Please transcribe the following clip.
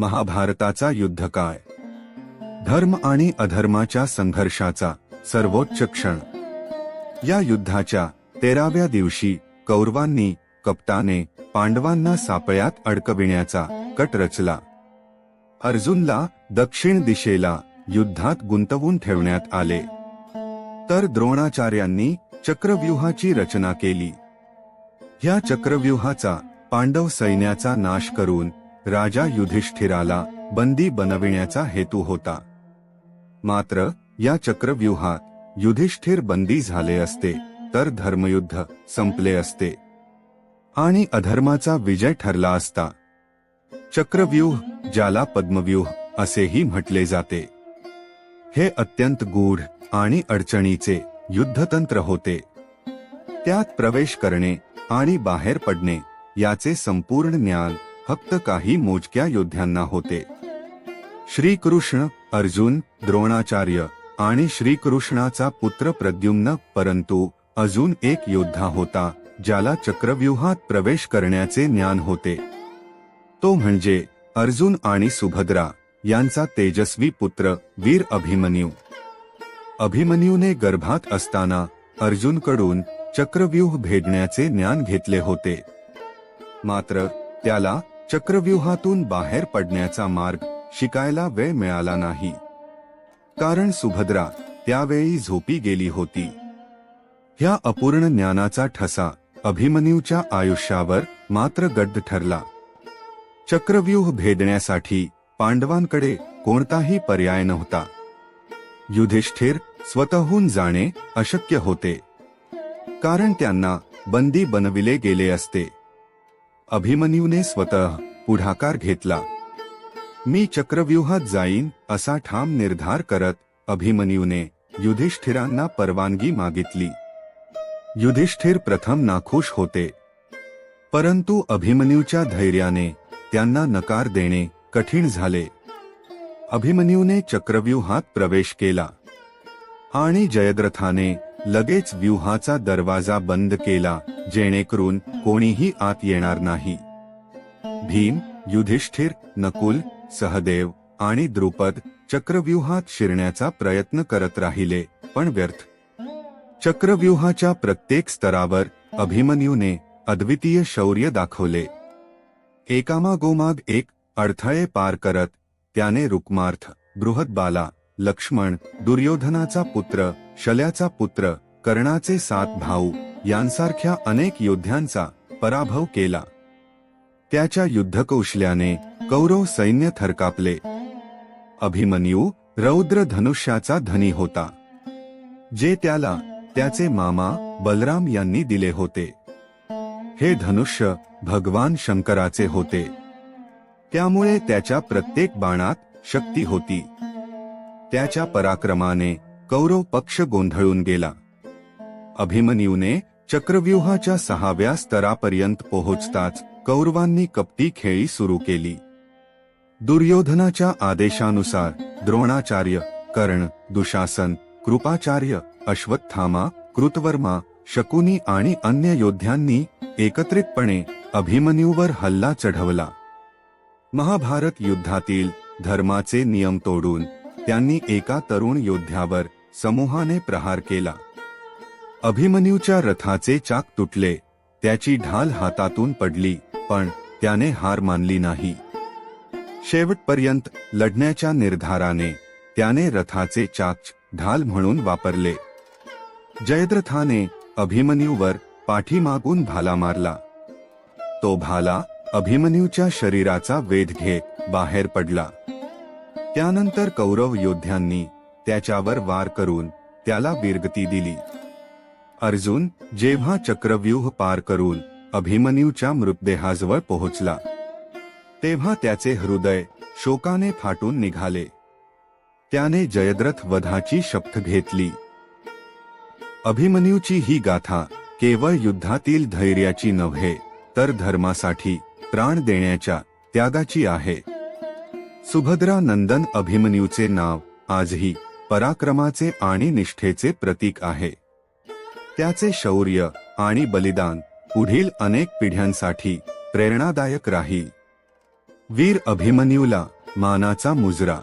महाभारताचा युद्धकाळ धर्म आणि अधर्माच्या संघर्षाचा सर्वोच्च क्षण. या युद्धाच्या तेराव्या दिवशी कौरवांनी कप्ताने पांडवांना सापळ्यात अडकविण्याचा कट रचला. अर्जुनला दक्षिण दिशेला युद्धात गुंतवून ठेवण्यात आले. तर द्रोणाचार्यांनी चक्रव्यूहाची रचना केली. ह्या चक्रव्यूहाचा पांडव सैन्याचा नाश करून राजा युधिष्ठिराला बंदी बनविण्याचा हेतू होता. मात्र या चक्रव्यूहात युधिष्ठिर बंदी झाले असते तर धर्मयुद्ध संपले असते. आणि अधर्माचा विजय ठरला असता. चक्रव्यूह ज्याला पद्मव्यूह असेही म्हटले जाते हे अत्यंत गूढ आणि अडचणीचे युद्धतंत्र होते. त्यात प्रवेश करणे आणि बाहेर पडणे याचे संपूर्ण ज्ञान फक्त काही मोजक्या योद्ध्यांना होते. श्रीकृष्ण अर्जुन द्रोणाचार्य आणि श्रीकृष्णाचा पुत्र प्रद्युम्न परंतु अजून एक योद्धा होता ज्याला चक्रव्यूहात प्रवेश करण्याचे ज्ञान होते. तो म्हणजे अर्जुन आणि सुभद्रा यांचा तेजस्वी पुत्र वीर अभिमन्यू. अभिमन्यूने गर्भात असताना अर्जुनकडून चक्रव्यूह भेदण्याचे ज्ञान घेतले होते. मात्र त्याला चक्रव्यूहातून बाहेर पडण्याचा मार्ग शिकायला वेळ मिळाला नाही. कारण सुभद्रा त्यावेळी झोपी गेली होती. ह्या अपूर्ण ज्ञानाचा ठसा अभिमन्यूच्या आयुष्यावर मात्र गड्ड ठरला. चक्रव्यूह भेदण्यासाठी पांडवांकडे कोणताही पर्याय नव्हता. युधिष्ठिर स्वतःहून जाणे अशक्य होते. कारण त्यांना बंदी बनविले गेले असते. अभिमन्यूने स्वतः पुढाकार घेतला. मी चक्रव्यूहात जाईन असा ठाम निर्धार करत अभिमन्यूने युधिष्ठिरांना परवानगी मागितली. युधिष्ठिर प्रथम नाखुश होते. परंतु अभिमन्यूच्या धैर्याने त्यांना नकार देणे कठीण झाले. अभिमन्यूने चक्रव्यूहात प्रवेश केला. आणि जयद्रथाने लगेच व्यूहाचा दरवाजा बंद केला जेणेकरून कोणीही आत येणार नाही. भीम युधिष्ठिर नकुल सहदेव आणि द्रुपद चक्रव्यूहात शिरण्याचा प्रयत्न करत राहिले पण व्यर्थ. चक्रव्यूहाच्या प्रत्येक स्तरावर अभिमन्यूने अद्वितीय शौर्य दाखवले. एकामागोमाग एक अडथळे पार करत त्याने रुक्मार्थ बृहदबाला लक्ष्मण दुर्योधनाचा पुत्र शल्याचा पुत्र कर्णाचे सात भाऊ यांसारख्या अनेक योद्ध्यांचा पराभव केला. त्याच्या युद्धकौशल्याने कौरव सैन्य थरकापले. अभिमन्यू रौद्र धनुष्याचा धनी होता. जे त्याला त्याचे मामा बलराम यांनी दिले होते. हे धनुष्य भगवान शंकराचे होते. त्यामुळे त्याच्या प्रत्येक बाणात शक्ती होती. त्याच्या पराक्रमाने कौरव पक्ष गोंधळून गेला. अभिमन्यूने चक्रव्यूहाच्या सहाव्या स्तरापर्यंत पोहोचताच कौरवांनी कपटी खेळी सुरू केली. दुर्योधनाच्या आदेशानुसार द्रोणाचार्य कर्ण दुशासन कृपाचार्य अश्वत्थामा कृतवर्मा शकुनी आणि अन्य योद्ध्यांनी एकत्रितपणे अभिमन्यूवर हल्ला चढवला. महाभारत युद्धातील धर्माचे नियम तोडून त्यांनी एका तरुण योद्ध्यावर समूहाने प्रहार केला. अभिमन्यूच्या रथाचे चाक तुटले त्याची ढाल हातातून पडली पण त्याने हार मानली नाही. शेवटपर्यंत लढण्याच्या निर्धाराने त्याने रथाचे चाक ढाल म्हणून वापरले. जयद्रथाने अभिमन्यूवर पाठीमागून भाला मारला. तो भाला अभिमन्यूच्या शरीराचा वेध घेत बाहेर पडला. त्यानंतर कौरव योद्ध्यांनी त्याच्यावर वार करून त्याला वीरगती दिली. अर्जुन जेव्हा चक्रव्यूह पार करून अभिमन्यूच्या मृतदेहाजवळ पोहोचला तेव्हा त्याचे हृदय शोकाने फाटून निघाले. त्याने जयद्रथ वधाची शपथ घेतली. अभिमन्यूची ही गाथा केवळ युद्धातील धैर्याची नव्हे तर धर्मासाठी प्राण देण्याच्या त्यागाची आहे. सुभद्रा नंदन अभिमन्यूचे नाव आजही पराक्रमाचे आणि निष्ठेचे प्रतीक आहे. त्याचे शौर्य आणि बलिदान पुढील अनेक पिढ्यांसाठी प्रेरणादायक राहील. वीर अभिमन्यूला मानाचा मुजरा